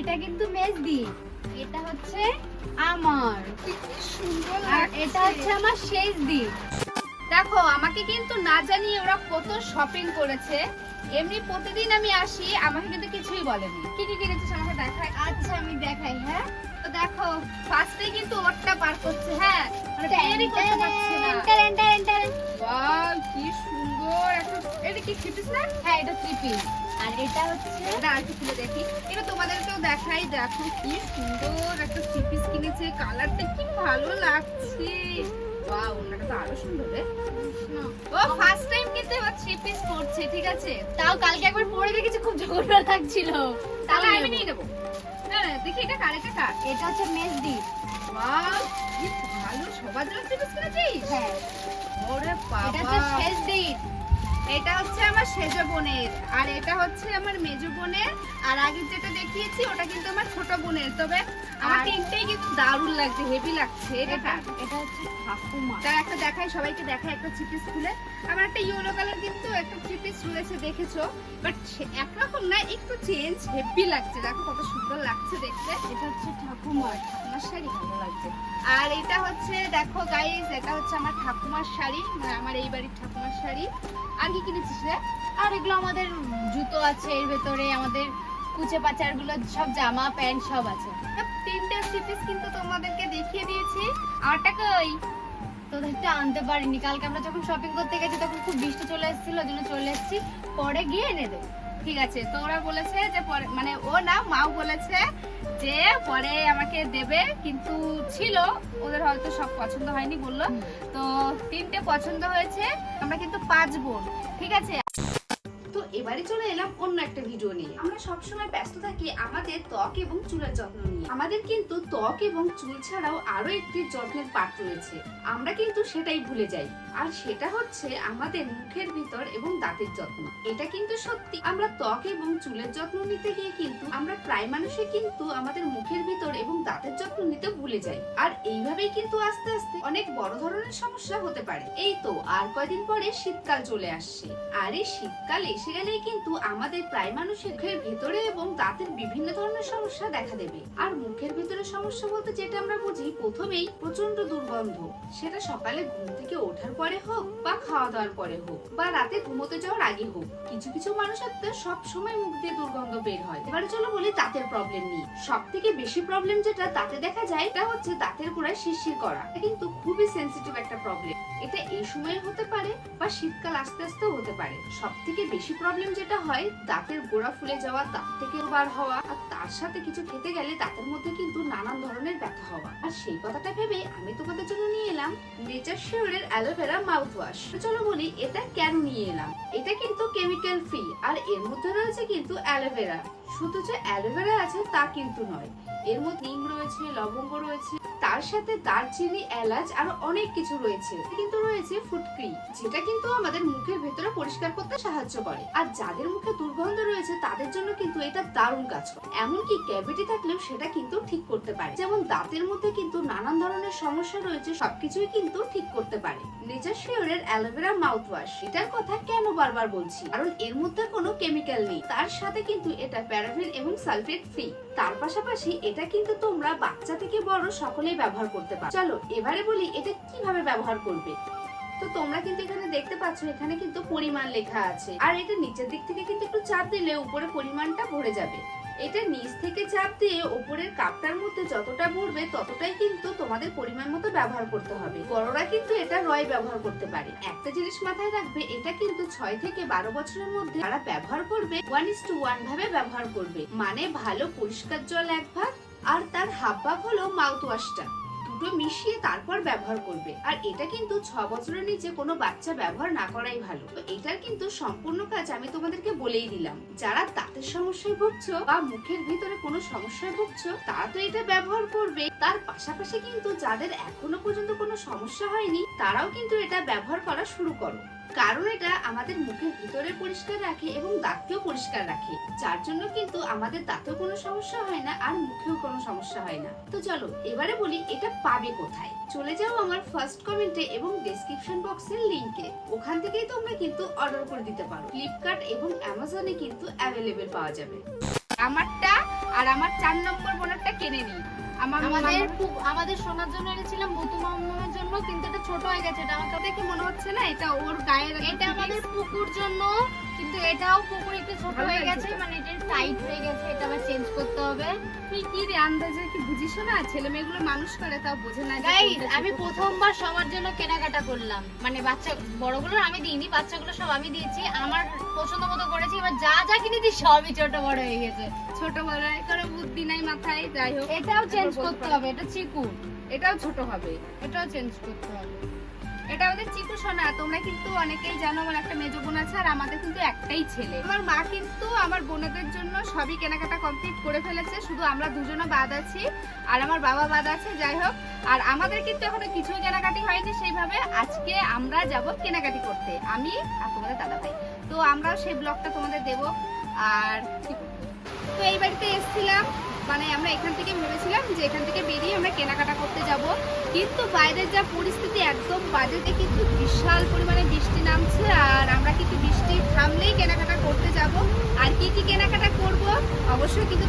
এটা কিন্তু মেজদি। এটা হচ্ছে আমার। সুন্দর আর এটা হচ্ছে আমার শেষ দিন দেখো আমাকে কিন্তু না জানিয়ে ওরা কত শপিং করেছে। এমনি প্রতিদিন আমি আসি আমাকে কিন্তু কিছুই বলেনি। কি কি কিনেছিস আমাকে দেখায় আচ্ছা আমি দেখাই হ্যাঁ? তো দেখো ফার্স্টে কিন্তু ওরটা পার করছে হ্যাঁ? মানে বেরই করতে পারছে না। কি এটা কি ছিটিস না? হ্যাঁ এটা থ্রি পিস আর এটা হচ্ছে এটা আর কি খুলে দেখি। এটা তোমাদেরকেও দেখাই। দেখো কি সুন্দর একটা থ্রি পিস কিনেছে। কালারটা কি ভালো লাগছে। ওয়াও ওনাটা তো আরও সুন্দর রে। ও ফার্স্ট টাইম কিন্তু এবার থ্রি পিস পরছে ঠিক আছে? তাও কালকে একবার পরে দেখেছি খুব জঘন্য লাগছিল। তাহলে আমি। নিয়ে নেব। না না দেখি এটা কার এটা কার? এটা হচ্ছে মেজদি ওয়াও কি ভালো সবার জন্য থ্রি পিস কিনেছিস? হ্যাঁ। ওরে এটা হচ্ছে শেষ দিন। এটা হচ্ছে আমার সেজ বোনের আর এটা হচ্ছে আমার মেজ বোনের আর আগে যেটা দেখিয়েছি ওটা কিন্তু আমার ছোট বোনের তবে আমার তিনটেই কিন্তু দারুণ লাগছে হেভি লাগছে এটা এটা হচ্ছে ঠাকুমা। তার একটা দেখাই সবাইকে দেখাই একটা থ্রি পিস খুলে আমার একটা ইয়েলো কালার কিন্তু একটা থ্রি পিস রয়েছে দেখেছ বাট একরকম না একটু চেঞ্জ হেভি লাগছে। দেখো কত সুন্দর লাগছে দেখতে। এটা হচ্ছে ঠাকুমার ঠাকুমার শাড়ি ভালো লাগছে। আর এটা হচ্ছে দেখো গাইস এটা হচ্ছে আমার ঠাকুমার শাড়ি আমার এই বাড়ির ঠাকুমার শাড়ি। আর কি কিনেছিস রে? আর এগুলো আমাদের জুতো আছে, এর ভেতরে আমাদের কুচে পাচারগুলো সব জামা, প্যান্ট সব আছে। তিনটে থ্রি কিন্তু তোমাদেরকে দেখিয়ে দিয়েছি। আমারটা কই? তোদেরটা আনতে পারিনি। কালকে আমরা যখন শপিং করতে গেছি, তখন খুব বৃষ্টি চলে এসেছিল, ওই জন্য চলে এসেছি। পরে গিয়ে এনে দেবো ঠিক আছে তো ওরা বলেছে যে পরে মানে ও না, মাও বলেছে যে পরে আমাকে দেবে, কিন্তু ছিল, ওদের হয়তো সব পছন্দ হয়নি বলল। তো তিনটে পছন্দ হয়েছে, আমরা কিন্তু পাঁচ বোন, ঠিক আছে? তো এবারে চলে এলাম অন্য একটা ভিডিও নিয়ে। আমরা সবসময় ব্যস্ত থাকি আমাদের ত্বক এবং চুলের যত্ন নিয়ে। আমাদের কিন্তু ত্বক এবং চুল ছাড়াও আরও একটি যত্নের পার্ট রয়েছে। আমরা কিন্তু সেটাই ভুলে যাই। আর সেটা হচ্ছে আমাদের মুখের ভিতর এবং দাঁতের যত্ন। এটা কিন্তু সত্যি। আমরা ত্বক এবং চুলের যত্ন নিতে গিয়ে কিন্তু আমরা প্রায় মানুষে কিন্তু আমাদের মুখের ভিতর এবং দাঁতের যত্ন নিতে ভুলে যাই। আর এইভাবেই কিন্তু আস্তে আস্তে অনেক বড় ধরনের সমস্যা হতে পারে। এই তো আর কয়দিন পরে শীতকাল চলে আসছে। আর এই শীতকাল এসে গেলেই কিন্তু আমাদের প্রায় মানুষের মুখের ভেতরে এবং দাঁতের বিভিন্ন ধরনের সমস্যা দেখা দেবে। আর মুখের ভেতরে সমস্যা বলতে যেটা আমরা বুঝি, প্রথমেই প্রচণ্ড দুর্গন্ধ। সেটা সকালে ঘুম থেকে ওঠার পরে হোক বা খাওয়া দাওয়ার পরে হোক বা রাতে ঘুমোতে যাওয়ার আগে হোক, কিছু কিছু মানুষের তো সব সময় মুখ দিয়ে দুর্গন্ধ বের হয়। এবারে চলো বলি দাঁতের প্রবলেম নিয়ে। সব থেকে বেশি প্রবলেম যেটা দাঁতে দেখা যায় এটা হচ্ছে দাঁতের গোড়ায় শিরশির করা। কিন্তু খুবই সেন্সিটিভ একটা প্রবলেম এটা এই সময়ে হতে পারে বা শীতকাল আস্তে আস্তেও হতে পারে। সব থেকে বেশি প্রবলেম যেটা হয়, দাঁতের গোড়া ফুলে যাওয়া, দাঁত থেকে বার হওয়া আর তার সাথে কিছু খেতে গেলে দাঁতের মধ্যে কিন্তু নানান ধরনের ব্যথা হওয়া। আর সেই কথাটা ভেবে আমি তোমাদের জন্য নিয়ে এলাম নেচার শিওরের অ্যালোভেরা মাউথ ওয়াশ চলো বলি, এটা কেন নিয়ে এলাম? এটা কিন্তু কেমিক্যাল ফ্রি আর এর মধ্যে রয়েছে কিন্তু অ্যালোভেরা শুধু যে অ্যালোভেরা আছে তা কিন্তু নয়। এর মধ্যে নিম রয়েছে, লবঙ্গ রয়েছে তার সাথে দারচিনি এলাচ আরও অনেক কিছু রয়েছে। কিন্তু রয়েছে ফুটক্রি যেটা কিন্তু আমাদের মুখের ভেতরে পরিষ্কার করতে সাহায্য করে। আর যাদের মুখে দুর্গন্ধ রয়েছে, তাদের জন্য কিন্তু এটা দারুণ কাজ করে। এমনকি ক্যাভিটি থাকলেও সেটা কিন্তু ঠিক করতে পারে। যেমন দাঁতের মধ্যে কিন্তু নানান ধরনের সমস্যা রয়েছে, সবকিছুই কিন্তু ঠিক করতে পারে। নেচার শিওরের অ্যালোভেরা মাউথ ওয়াশ এটার কথা কেন বারবার বলছি? কারণ এর মধ্যে কোনো কেমিক্যাল নেই। তার সাথে কিন্তু এটা প্যারাফিন এবং সালফেট ফ্রি তার পাশাপাশি এটা কিন্তু তোমরা বাচ্চা থেকে বড় সকলেই ব্যবহার করতে পারো। চলো, এবারে বলি এটা কীভাবে ব্যবহার করবে। তো তোমরা কিন্তু এখানে দেখতে পাচ্ছ, এখানে কিন্তু পরিমাণ লেখা আছে। আর এটা নিচের দিক থেকে কিন্তু একটু চাপ দিলে উপরে পরিমাণটা ভরে যাবে। এটা নিচ থেকে চাপ দিয়ে উপরের কাপটার মধ্যে যতটা ভরবে ততটাই কিন্তু তোমাদের পরিমাণ মতো ব্যবহার করতে হবে। বড়রা কিন্তু এটা রয় ব্যবহার করতে পারে। একটা জিনিস মাথায় রাখবে, এটা কিন্তু ছয় থেকে বারো বছরের মধ্যে যারা ব্যবহার করবে ওয়ান ইস টু ওয়ান ভাবে ব্যবহার করবে। মানে ভালো পরিষ্কার জল এক ভাগ, আর তার হাফ ভাগ হলো মাউথ ওয়াশটা দুটো মিশিয়ে তারপর ব্যবহার করবে। আর এটা কিন্তু ছ বছরের নিচে কোনো বাচ্চা ব্যবহার না করাই ভালো। তো এটার কিন্তু সম্পূর্ণ কাজ আমি তোমাদেরকে বলেই দিলাম। যারা দাঁতের সমস্যায় ভুগছো বা মুখের ভিতরে কোনো সমস্যায় ভুগছো, তারা তো এটা ব্যবহার করবে। তার পাশাপাশি কিন্তু যাদের এখনও পর্যন্ত কোনো সমস্যা হয়নি, তারাও কিন্তু এটা ব্যবহার করা শুরু করো। কারণ এটা আমাদের মুখের ভিতরে পরিষ্কার রাখে এবং দাঁতকেও পরিষ্কার রাখে। যার জন্য কিন্তু আমাদের দাঁতেও কোনো সমস্যা হয় না, আর মুখেও কোনো সমস্যা হয় না। তো চলো, এবারে বলি এটা পাবে কোথায়? চলে যাও আমার ফার্স্ট কমেন্টে এবং ডেসক্রিপশন বক্সের লিংকে ওখান থেকেই তোমরা কিন্তু অর্ডার করে দিতে পারো। ফ্লিপকার্ট এবং অ্যামাজনে কিন্তু অ্যাভেলেবেল পাওয়া যাবে। আমারটা আর আমার চার নম্বর বোনারটা কিনে নি আমার আমাদের আমাদের শোনার জন্য এনেছিলাম বুতু মামার জন্য কিন্তু এটা ছোট হয়ে গেছে এটা আমার দেখে মনে হচ্ছে না এটা ওর গায়ের এটা আমাদের। পুকুর জন্য কিন্তু এটাও পুকুর একটু ছোট হয়ে গেছে মানে এটা টাইট হয়ে গেছে এটা আবার চেঞ্জ করতে হবে। তুই কি রে আন্দাজে কি বুঝিস না? ছেলে মেয়েগুলো মানুষ করে তাও বোঝে না গাইস আমি প্রথমবার সবার জন্য কেনাকাটা করলাম। মানে বাচ্চা বড়গুলো আমি দিইনি বাচ্চাগুলো সব আমি দিয়েছি। আমার পছন্দ মতো করেছি এবার যা যা কিনেছি সবই ছোট বড় হয়ে গেছে। ছোট বড় করে বুদ্ধি নাই মাথায় যাই হোক। এটাও চেঞ্জ করতে হবে এটা চিকু। এটাও ছোট হবে এটাও চেঞ্জ করতে হবে। এটা আমাদের চিকু সোনা, তোমরা কিন্তু অনেকেই জানো আমার একটা মেজ বোন আছে আর আমাদের কিন্তু একটাই ছেলে। আমার মা কিন্তু আমার বোনেদের জন্য সবই কেনাকাটা কমপ্লিট করে ফেলেছে, শুধু আমরা দুজনে বাদ আছি আর আমার বাবা বাদ আছে, যাই হোক। আর আমাদের কিন্তু এখনও কিছুই কেনাকাটি হয়নি সেইভাবে। আজকে আমরা যাব কেনাকাটি করতে, আমি আর তোমাদের দাদা ভাই তো আমরাও সেই ব্লগটা তোমাদের দেব। আর তো এই বাড়িতে এসেছিলাম। মানে আমরা এখান থেকে ভেবেছিলাম যে এখান থেকে বেরিয়ে আমরা কেনাকাটা করতে যাব। কিন্তু বাইরের যা পরিস্থিতি, একদম বাজেতে কিন্তু বিশাল পরিমাণে বৃষ্টি নামছে আর আমরা কিন্তু বৃষ্টি থামলেই কেনাকাটা করতে যাব। আর কি কি কেনাকাটা করব, অবশ্যই কিন্তু